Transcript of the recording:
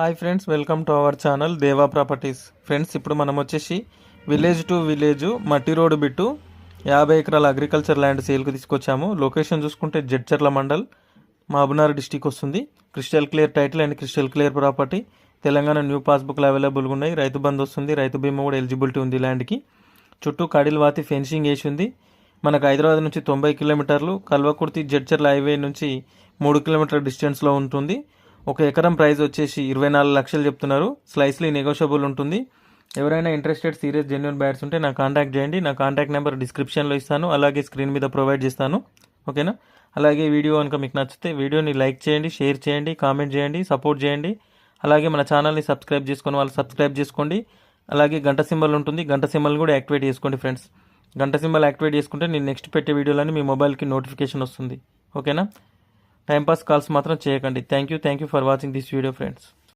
Hi friends welcome to our channel Deva properties friends ఇప్పుడు మనం వచ్చేసి విలేజ్ టు విలేజ్ మట్టి రోడ్డు బిట్టు యాభై ఎకరాల అగ్రికల్చర్ ల్యాండ్ సేల్కి తీసుకొచ్చాము. లొకేషన్ చూసుకుంటే జడ్చర్ల మండల్ మహబూబ్నగర్ డిస్టిక్ వస్తుంది. Crystal clear title and crystal clear property Telangana new పాస్బుక్లు అవైలబుల్గా ఉన్నాయి. రైతు బంధు వస్తుంది. రైతు బీమా కూడా ఎలిజిబిలిటీ ఉంది ల్యాండ్కి చుట్టూ కడిల్ వాతి ఫెన్సింగ్ వేసి ఉంది. మనకు హైదరాబాద్ నుంచి తొంభై కిలోమీటర్లు కల్వకుర్తి జడ్చర్ల హైవే నుంచి మూడు కిలోమీటర్ల డిస్టెన్స్లో ఉంటుంది. ఒక ఎకరం ప్రైస్ వచ్చేసి ఇరవై నాలుగు లక్షలు చెప్తున్నారు. స్లైస్లీ నెగోషియబుల్ ఉంటుంది. ఎవరైనా ఇంట్రెస్టెడ్ సీరియస్ జెన్యున్ బయర్స్ ఉంటే నా కాంటాక్ట్ చేయండి. నా కాంటాక్ట్ నెంబర్ డిస్క్రిప్షన్లో ఇస్తాను. అలాగే స్క్రీన్ మీద ప్రొవైడ్ చేస్తాను. ఓకేనా అలాగే వీడియో కనుక మీకు నచ్చితే వీడియోని లైక్ చేయండి షేర్ చేయండి కామెంట్ చేయండి సపోర్ట్ చేయండి. అలాగే మన ఛానల్ని సబ్స్క్రైబ్ చేసుకొని వాళ్ళు సబ్స్క్రైబ్ చేసుకోండి. అలాగే గంట సింబల్ ఉంటుంది. గంట సింబల్ కూడా యాక్టివేట్ చేసుకోండి ఫ్రెండ్స్. గంట సింబల్ యాక్టివేట్ చేసుకుంటే నేను నెక్స్ట్ పెట్టే వీడియోలని మీ మొబైల్కి నోటిఫికేషన్ వస్తుంది. ఓకేనా టైంపాస్ కాల్స్ మాత్రం చేయకండి. Thank you thank you for watching this video friends